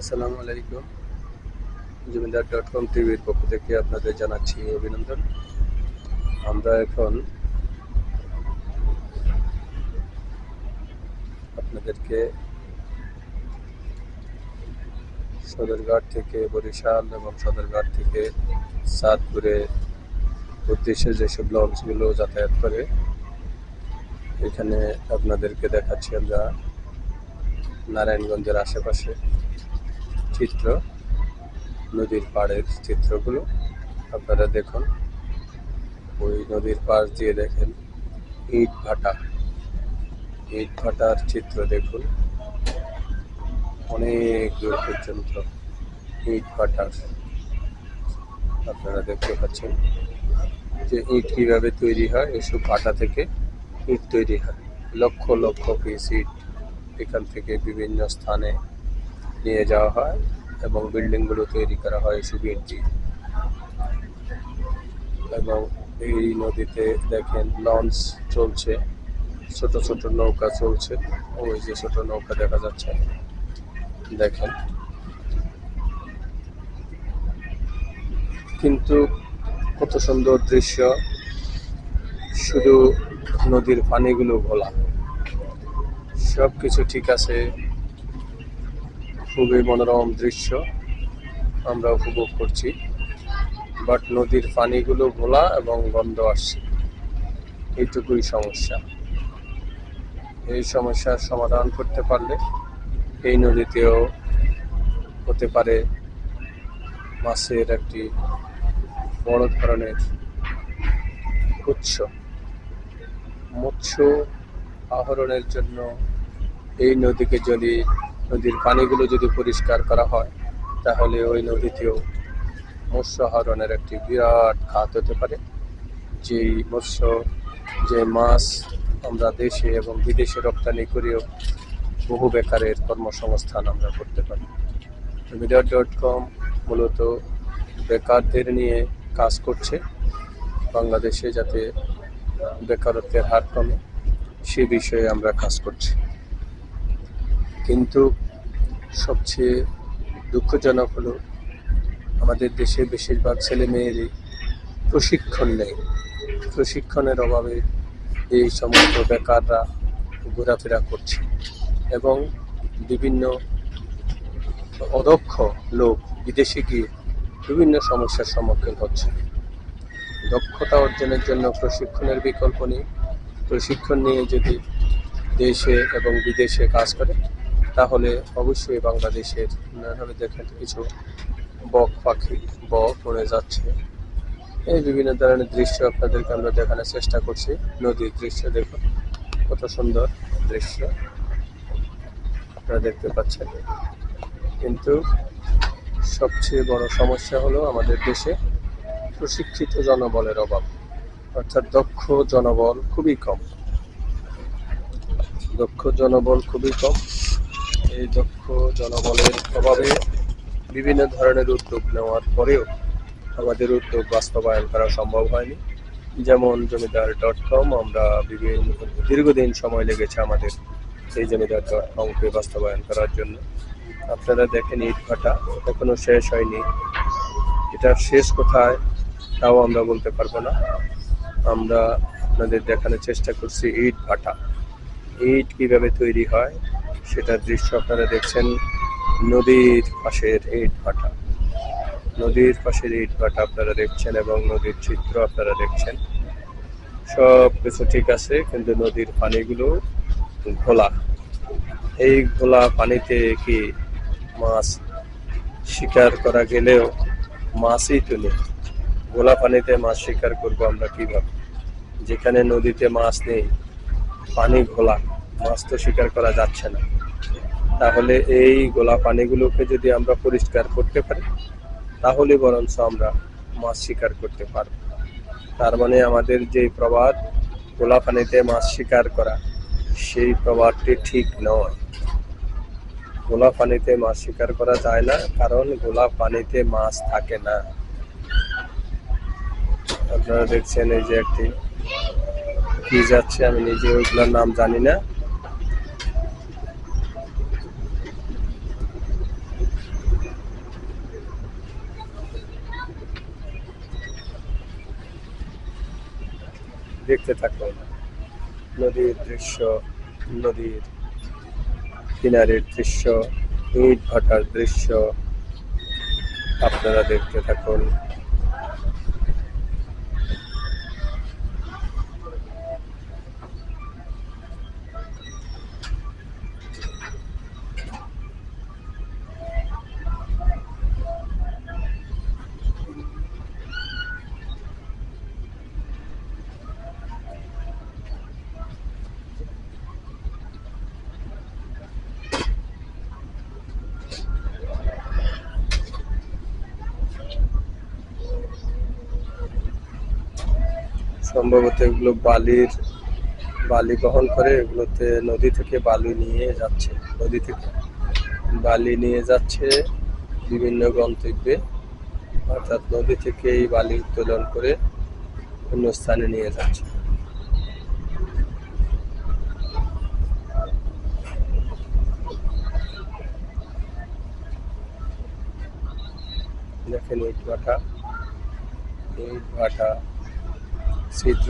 আসসালামু আলাইকুম। জমিদার dot com টিভির পক্ষ থেকে আপনাদের জানাচ্ছি অভিনন্দন। আমরা এখন আপনাদেরকে সদরঘাট থেকে বরিশাল এবং সদরঘাট থেকে সাতপুরে উদ্দেশ্যে যেসব লঞ্চগুলো যাতায়াত করে, এখানে আপনাদেরকে দেখাচ্ছি আমরা নারায়ণগঞ্জের আশেপাশে। চিত্র, নদীর পাড়ের চিত্রগুলো। আপনারা দেখুন, ওই নদীর পাড় দিয়ে দেখেন ইট ভাটা। ইট ভাটার চিত্র দেখুন। অনেক দূর পর্যন্ত ইট ভাটার। আপনারা দেখতে পাচ্ছেন যে ইট কীভাবে তৈরি হয়, এসব ভাটা থেকে ইট তৈরি হয়। লক্ষ লক্ষ পিস ইট এখান থেকে বিভিন্ন স্থানে নিয়ে যাওয়া হয়। এবং বিল্ডিংগুলো তৈরি করা হয় ইট এবং এই নদীতে দেখেন লঞ্চ চলছে, ছোট ছোট নৌকা চলছে, ওই যে ছোট নৌকা দেখা যাচ্ছে, দেখেন। কিন্তু কত সুন্দর দৃশ্য, শুধু নদীর পানিগুলো ভোলা। সব কিছু ঠিক আছে খুবই মনোরম দৃশ্য আমরা উপভোগ করছি। বাট নদীর পানিগুলো ভোলা এবং গন্ধ আসছে। এইটুকুই সমস্যা। এই সমস্যার সমাধান করতে পারলে এই নদীতেও হতে পারে মাছের একটি বড় ধরনের উৎস। মৎস্য আহরণের জন্য এই নদীকে যদি নদীর পানিগুলো যদি পরিষ্কার করা হয়, তাহলে ওই নদীতেও মৎস্য আহরণের একটি বিরাট খাত হতে পারে। যেই মৎস্য, যে মাছ আমরা দেশে এবং বিদেশে রপ্তানি করেও বহু বেকারের কর্মসংস্থান আমরা করতে পারি। মিডিয়া ডট কম মূলত বেকারদের নিয়ে কাজ করছে। বাংলাদেশে যাতে বেকারত্বের হার কমে, সে বিষয়ে আমরা কাজ করছি। কিন্তু সবচেয়ে দুঃখজনক হলো, আমাদের দেশে বেশিরভাগ ছেলে মেয়েরই প্রশিক্ষণ নেই। প্রশিক্ষণের অভাবে এই সমস্ত বেকাররা ঘোরাফেরা করছে এবং বিভিন্ন অদক্ষ লোক বিদেশে গিয়ে বিভিন্ন সমস্যার সম্মুখীন হচ্ছে। দক্ষতা অর্জনের জন্য প্রশিক্ষণের বিকল্প নেই। প্রশিক্ষণ নিয়ে যদি দেশে এবং বিদেশে কাজ করে তাহলে অবশ্যই বাংলাদেশের উন্নয়ন দেখেন কিছু বক পাখি, বক উড়ে যাচ্ছে। এই বিভিন্ন ধরনের দৃশ্য আপনাদেরকে আমরা দেখানোর চেষ্টা করছি। নদীর দৃশ্য দেখুন, কত সুন্দর দৃশ্য। আপনারা দেখতে পাচ্ছেন। কিন্তু সবচেয়ে বড় সমস্যা হলো আমাদের দেশে প্রশিক্ষিত জনবলের অভাব। অর্থাৎ দক্ষ জনবল খুবই কম। দক্ষ জনবল খুবই কম। দক্ষ জনবলের অভাবে বিভিন্ন ধরনের উদ্যোগ নেওয়ার পরেও আমাদের উদ্যোগ বাস্তবায়ন করা সম্ভব হয়নি। যেমন জমিদার ডট কম আমরা বিভিন্ন দীর্ঘদিন সময় লেগেছে আমাদের এই জমিদার ডট কমকে বাস্তবায়ন করার জন্য। আপনারা দেখেন ইট ভাটা এখনও শেষ হয়নি। এটা শেষ কোথায় তাও আমরা বলতে পারব না। আমরা আপনাদের দেখানোর চেষ্টা করছি ইট ভাটা। ইট কীভাবে তৈরি হয় সেটার দৃশ্য আপনারা দেখছেন নদীর পাশের ইট ভাটা। নদীর পাশের ইট ভাটা আপনারা দেখছেন এবং নদীর চিত্র আপনারা দেখছেন। সব কিছু ঠিক আছে, কিন্তু নদীর পানিগুলো ঘোলা। এই ঘোলা পানিতে কি মাছ শিকার করা গেলেও মাছই তো নেই? ঘোলা পানিতে মাছ শিকার করব আমরা কীভাবে? যেখানে নদীতে মাছ নেই, পানি ঘোলা। মাছ তো শিকার করা যাচ্ছে না। তাহলে এই গোলা পানিগুলোকে যদি আমরা পরিষ্কার করতে পারি, তাহলে বরঞ্চ আমরা মাছ শিকার করতে পারব। তার মানে আমাদের যে প্রবাদ গোলা পানিতে মাছ শিকার করা, সেই প্রবাদটি ঠিক নয়। গোলা পানিতে মাছ শিকার করা যায় না, কারণ গোলা পানিতে মাছ থাকে না। আপনারা দেখছেন এই যে একটি, কি যাচ্ছে আমি নিজে ওইগুলোর নাম জানি না। দেখতে থাকুন নদীর দৃশ্য নদীর কিনারের দৃশ্য ইট ভাটার দৃশ্য আপনারা দেখতে থাকুন। সম্ভবত এগুলো বালির, বালি বহন করে এগুলোতে নদী থেকে বালি নিয়ে যাচ্ছে, নদী থেকে বালি নিয়ে যাচ্ছে বিভিন্ন গন্তব্যে। অর্থাৎ নদী থেকে এই বালি উত্তোলন করে অন্য স্থানে নিয়ে যাচ্ছে। দেখেন ইট ভাটা ইট ভাটা। চিত্র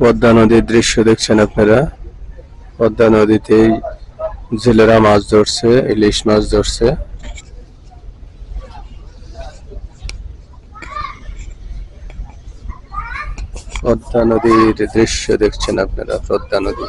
পদ্মা নদীর দৃশ্য দেখছেন আপনারা? পদ্মা নদীতে জেলেরা মাছ ধরছে, ইলিশ মাছ ধরছে। পদ্মা নদীর দৃশ্য দেখছেন আপনারা? পদ্মা নদী।